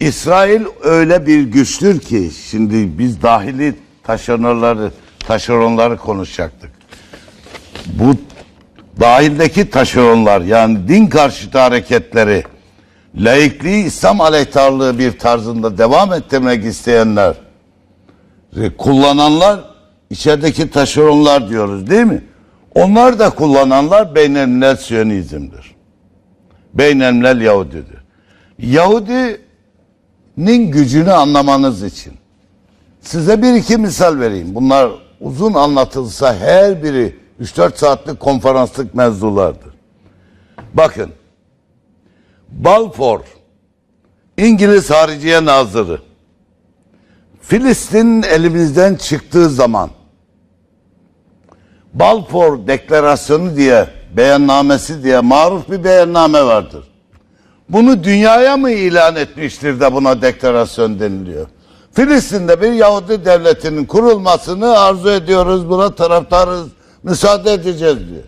İsrail öyle bir güçtür ki şimdi biz dahili taşeronları taşeronları konuşacaktık. Bu dahildeki taşeronlar yani din karşıtı hareketleri laikliği İslam aleyhtarlığı bir tarzında devam ettirmek isteyenler ve kullananlar içerideki taşeronlar diyoruz değil mi? Onlar da kullananlar beynelmilel Siyonizm'dir. Beynelmilel Yahudidir. Yahudinin gücünü anlamanız için size bir iki misal vereyim. Bunlar uzun anlatılsa her biri 3-4 saatlik konferanslık mevzulardır. Bakın Balfour İngiliz Hariciye Nazırı Filistin elimizden çıktığı zaman Balfour Deklarasyonu diye beyannamesi diye maruf bir beyanname vardır. Bunu dünyaya mı ilan etmiştir de buna deklarasyon deniliyor? Filistin'de bir Yahudi devletinin kurulmasını arzu ediyoruz, buna taraftarız, müsaade edeceğiz diyor.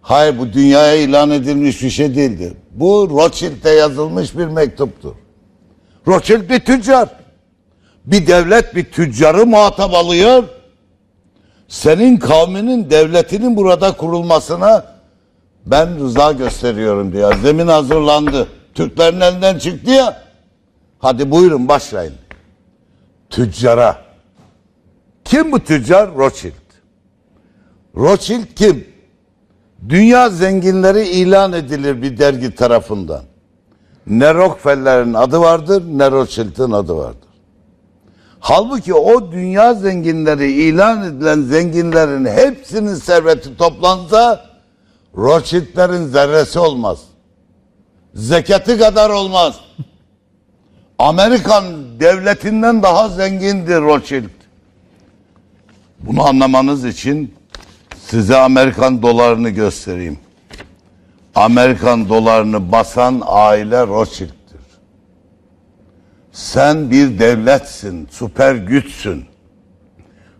Hayır bu dünyaya ilan edilmiş bir şey değildir. Bu Rothschild'e yazılmış bir mektuptur. Rothschild bir tüccar. Bir devlet bir tüccarı muhatap alıyor. Senin kavminin devletinin burada kurulmasına ben rıza gösteriyorum diyor. Zemin hazırlandı. Türklerin elinden çıktı ya. Hadi buyurun başlayın. Tüccara. Kim bu tüccar? Rothschild. Rothschild kim? Dünya zenginleri ilan edilir bir dergi tarafından. Ne Rockefeller'in adı vardır ne Rothschild'in adı vardır. Halbuki o dünya zenginleri ilan edilen zenginlerin hepsinin serveti toplansa Rothschild'lerin zerresi olmaz. Zekatı kadar olmaz. Amerikan devletinden daha zengindir Rothschild. Bunu anlamanız için size Amerikan dolarını göstereyim. Amerikan dolarını basan aile Rothschild'tir. Sen bir devletsin, süper güçsün.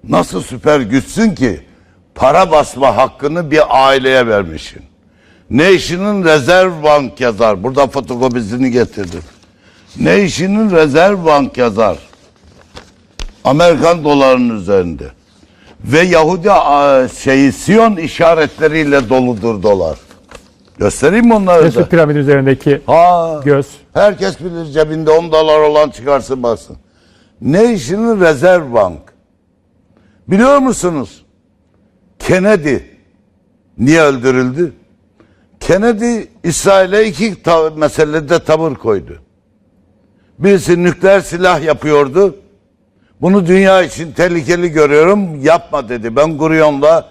Nasıl süper güçsün ki para basma hakkını bir aileye vermişsin. Nation'ın Reserve Bank yazar. Burada fotokopisini getirdim. Nation'ın Reserve Bank yazar. Amerikan dolarının üzerinde. Ve Yahudi a, şeyi Siyon işaretleriyle doludur dolar. Göstereyim mi onları Mesut da? piramidi üzerindeki Ha. göz. Herkes bilir cebinde 10 dolar olan çıkarsın baksın. Nation'ın Reserve Bank. Biliyor musunuz? Kennedy niye öldürüldü? Kennedy İsrail'e iki ta- meselede tavır koydu. Birisi nükleer silah yapıyordu. Bunu dünya için tehlikeli görüyorum. Yapma dedi. Ben Gurion'la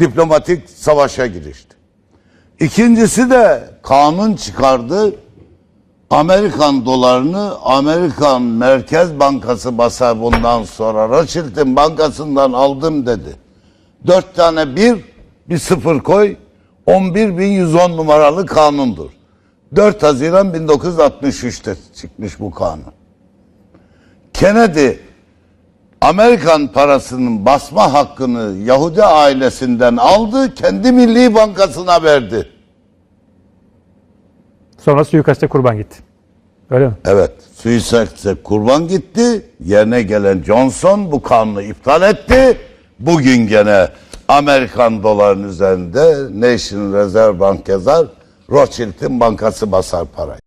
diplomatik savaşa girişti. İkincisi de kanun çıkardı. Amerikan dolarını Amerikan Merkez Bankası basar bundan sonra. Rothschild'in bankasından aldım dedi. Dört tane bir, bir sıfır koy. 11.110 numaralı kanundur. 4 Haziran 1963'te çıkmış bu kanun. Kennedy Amerikan parasının basma hakkını Yahudi ailesinden aldı, kendi Milli Bankası'na verdi. Sonra suikaste kurban gitti. Öyle mi? Evet, suikaste kurban gitti. Yerine gelen Johnson bu kanunu iptal etti. Bugün gene Amerikan dolarının üzerinde National Reserve Bank yazar. Rothschild'in bankası basar parayı.